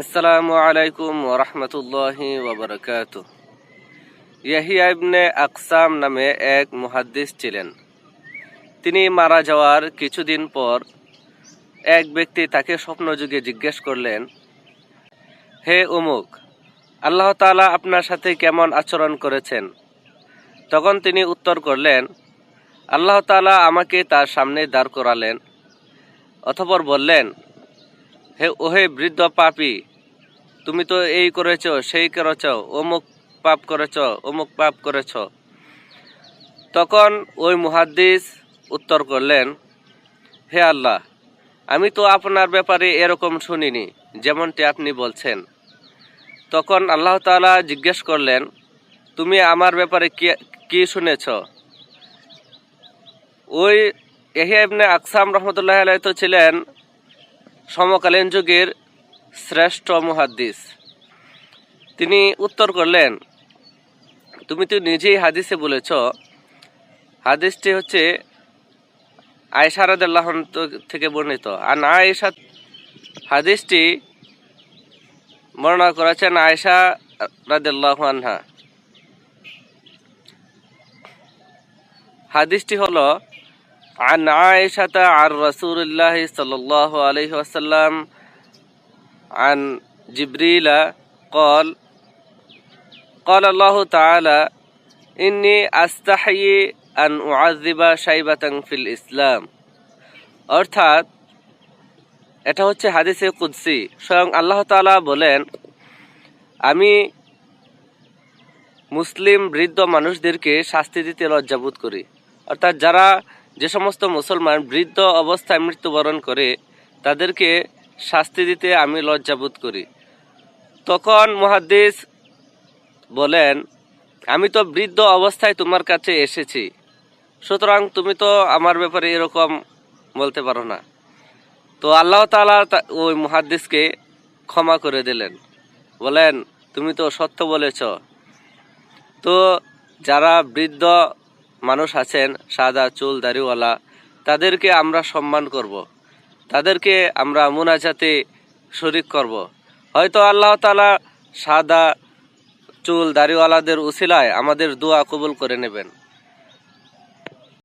আসসালামু আলাইকুম ওরহমতুল্লাহি ওবরকাত ইয়াহিয়া ইবনে আকসাম নামে এক মুহাদ্দিস ছিলেন। তিনি মারা যাওয়ার কিছুদিন পর এক ব্যক্তি তাকে স্বপ্নযুগে জিজ্ঞেস করলেন, হে উমুক, আল্লাহ তাআলা আপনার সাথে কেমন আচরণ করেছেন? তখন তিনি উত্তর করলেন, আল্লাহ তাআলা আমাকে তার সামনে দাঁড় করালেন অথপর বললেন হে ওহে বৃদ্ধ পাপী, তুমি তো এই করেছ, সেই করেছ, অমুক পাপ করেছ, অমুক পাপ করেছ। তখন ওই মুহাদ্দিস উত্তর করলেন, হে আল্লাহ, আমি তো আপনার ব্যাপারে এরকম শুনিনি, যেমনটি আপনি বলছেন। তখন আল্লাহ তাআলা জিজ্ঞেস করলেন, তুমি আমার ব্যাপারে কি কি শুনেছ? ওই এহিয়া ইবনে আকসাম রহমতুল্লাহ আলাই তো ছিলেন সমকালীন যুগের শ্রেষ্ঠ মুহাদ্দিস। তিনি উত্তর করলেন, তুমি তো নিজেই হাদিসে বলেছ। হাদিসটি হচ্ছে আয়সা রাদিয়াল্লাহু থেকে বর্ণিত। আর না, আয়েশা হাদিসটি বর্ণনা করেছেন আয়েশা রাদিয়াল্লাহু আনহা। হাদিসটি হলো عن عائشة عن رسول الله صلى الله عليه وسلم عن جبريل قال قال الله تعالى إني أستحيي أن أعذب شيبة في الإسلام অর্থাৎ এটা হচ্ছে হাদিসে কুদসি স্বয়ং আল্লাহ তাআলা বলেন আমি মুসলিম বৃদ্ধ মানুষদেরকে শাস্তি দিতে লজ্জাবোধ করি অর্থাৎ যারা যে সমস্ত মুসলমান বৃদ্ধ অবস্থায় মৃত্যুবরণ করে, তাদেরকে শাস্তি দিতে আমি লজ্জাবোধ করি। তখন মুহাদ্দিস বলেন, আমি তো বৃদ্ধ অবস্থায় তোমার কাছে এসেছি, সুতরাং তুমি তো আমার ব্যাপারে এরকম বলতে পারো না। তো আল্লাহ তাআলা তা- ওই মুহাদ্দিসকে ক্ষমা করে দিলেন। বলেন, তুমি তো সত্য বলেছ। তো যারা বৃদ্ধ মানুষ আছেন সাদা চুল, দাড়িওয়ালা তাদেরকে আমরা সম্মান করব। তাদেরকে আমরা মুনাজাতে শরিক করব। হয়তো আল্লাহ তালা সাদা চুল, দাড়িওয়ালাদের উসিলায় আমাদের দোয়া কবুল করে নেবেন